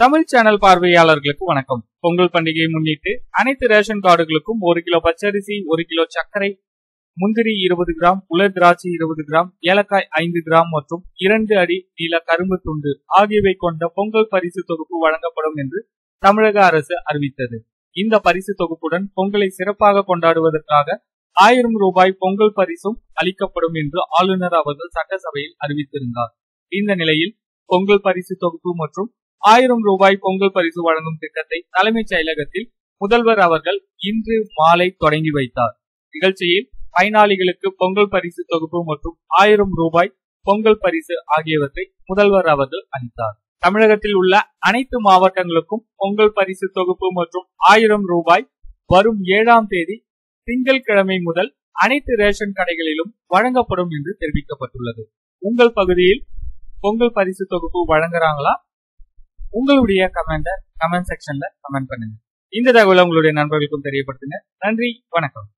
Tamil channel பார்வையாளர்களுக்கு வணக்கம். பொங்கல் பண்டிகையை முன்னிட்டு அனைத்து ரேஷன் கார்டுகளுக்கும் ஒரு கிலோ பச்சரிசி ஒரு கிலோ சர்க்கரை முந்திரி இருபது கிராம் உலர் திராட்சை இருபது கிராம் ஏலக்காய் ஐந்து கிராம் மற்றும் இரண்டு அடி நீள கரும்பு துண்டு ஆகியவை கொண்ட பொங்கல் பரிசு தொகுப்பு வழங்கப்படும் என்று தமிழக அரசு அறிவித்தது. இந்த பரிசு தொகுப்புடன் பொங்கலை சிறப்பாக கொண்டாடுவதற்காக ஆயிரம் ரூபாய் பொங்கல் பரிசும் அளிக்கப்படும் என்று ஆளுநர் அவர்கள் சட்டசபையில் அறிவித்திருந்தார். இந்த நிலையில் பொங்கல் பரிசு தொகுப்பு மற்றும் ஆயிரம் ரூபாய் பொங்கல் பரிசு வழங்கும் திட்டத்தை தலைமைச் செயலகத்தில் முதல்வர் அவர்கள் இன்று மாலை தொடங்கி வைத்தார். நிகழ்ச்சியில் பயனாளிகளுக்கு பொங்கல் பரிசு தொகுப்பு மற்றும் ஆயிரம் ரூபாய் பொங்கல் பரிசு ஆகியவற்றை முதல்வர் அவர்கள் அளித்தார். தமிழகத்தில் உள்ள அனைத்து மாவட்டங்களுக்கும் பொங்கல் பரிசு தொகுப்பு மற்றும் ஆயிரம் ரூபாய் வரும் ஏழாம் தேதி திங்கட்கிழமை முதல் அனைத்து ரேஷன் கடைகளிலும் வழங்கப்படும் என்று தெரிவிக்கப்பட்டுள்ளது. உங்கள் பகுதியில் பொங்கல் பரிசு தொகுப்பு வழங்குறாங்களா? உங்களுடைய கமெண்ட கமெண்ட் செக்ஷன்ல கமெண்ட் பண்ணுங்க. இந்த தகவலை உங்களுடைய நண்பர்களுக்கும் தெரியப்படுத்துங்க. நன்றி. வணக்கம்.